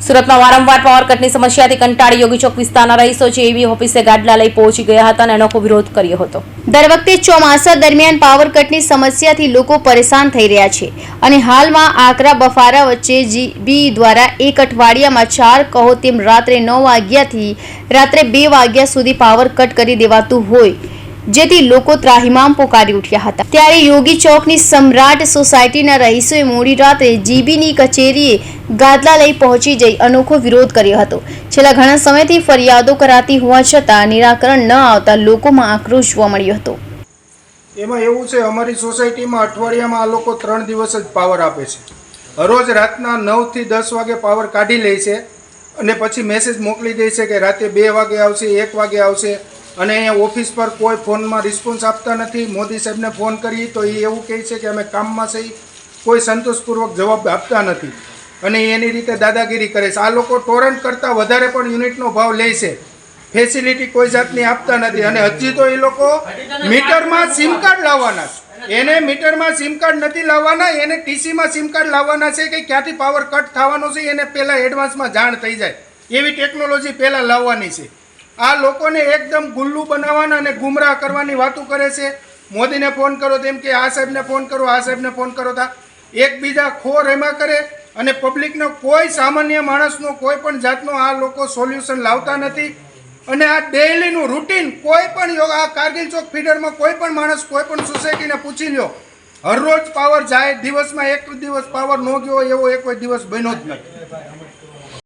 સુરતમાં વારંવાર પાવર કટની સમસ્યાથી કંટાળી યોગી ચોક વિસ્તારના રહીશો એવી ઓફિસે ગાડલા લઈ પહોંચી ગયા હતા અને અનોખો વિરોધ કર્યો હતો. દર વખતે ચોમાસા દરમિયાન પાવર કટની સમસ્યાથી લોકો પરેશાન થઈ રહ્યા છે અને હાલમાં આકરા બફારા વચ્ચે જીબી દ્વારા એક અઠવાડિયામાં ચાર કહો તેમ રાત્રે નવ વાગ્યાથી રાત્રે બે વાગ્યા સુધી પાવર કટ કરી દેવાતું હોય જેથી લોકો ત્રાહિમામ પોકારી ઉઠ્યા હતા. ત્યારે યોગી ચોકની સમ્રાટ સોસાયટીના રહીશોએ મોડી રાત્રે જીબીની કચેરીએ ગાદલા લઈ પહોંચી જઈ અનોખો વિરોધ કર્યો હતો. છેલ્લા ઘણા સમયથી ફરિયાદો કરાતી હોવા છતાં નિરાકરણ ન આવતા લોકોમાં આક્રોશ જોવા મળ્યો હતો. એમાં એવું છે, અમારી સોસાયટીમાં અઠવાડિયામાં આ લોકો ત્રણ દિવસ જ પાવર આપે છે. હરોજ રાતના નવથી દસ વાગે પાવર કાઢી લે છે અને પછી મેસેજ મોકલી દે છે કે રાતે બે વાગે આવશે, એક વાગે આવશે. અને અહીંયા ઓફિસ પર કોઈ ફોનમાં રિસ્પોન્સ આપતા નથી. મોદી સાહેબને ફોન કરીએ તો એ એવું કહે છે કે અમે કામમાં સહી કોઈ સંતોષપૂર્વક જવાબ આપતા નથી. અને એની રીતે દાદાગીરી કરે છે. આ લોકો ટોરન્ટ કરતાં વધારે પણ યુનિટનો ભાવ લે છે. ફેસિલિટી કોઈ જાતની આપતા નથી. અને હજી તો એ લોકો મીટરમાં સિમ કાર્ડ લાવવાના છે. એને મીટરમાં સિમ કાર્ડ નથી લાવવાના. એને ટીસીમાં સિમ કાર્ડ લાવવાના છે કે ક્યાંથી પાવર કટ થવાનો છે, એને પહેલાં એડવાન્સમાં જાણ થઈ જાય. એવી ટેકનોલોજી પહેલાં લાવવાની છે. આ લોકોને એકદમ ગુલ્લુ બનાવવાના અને ગુમરાહ કરવાની વાતો કરે છે. મોદીને ફોન કરો તેમ કે આ સાહેબને ફોન કરો, આ સાહેબને ફોન કરો. તા એકબીજા ખોર એમાં કરે અને પબ્લિકનો કોઈ સામાન્ય માણસનો કોઈ પણ જાતનો આ લોકો સોલ્યુશન લાવતા નથી. અને આ ડેઇલીનું રૂટીન કોઈ પણ આ કારગિલ ચોક ફીડરમાં કોઈ પણ માણસ કોઈ પણ સોસાયટીને પૂછી લ્યો હરરોજ પાવર જાય, દિવસમાં એક દિવસ પાવર ન ગયો એવો એક દિવસ બન્યો જ નથી.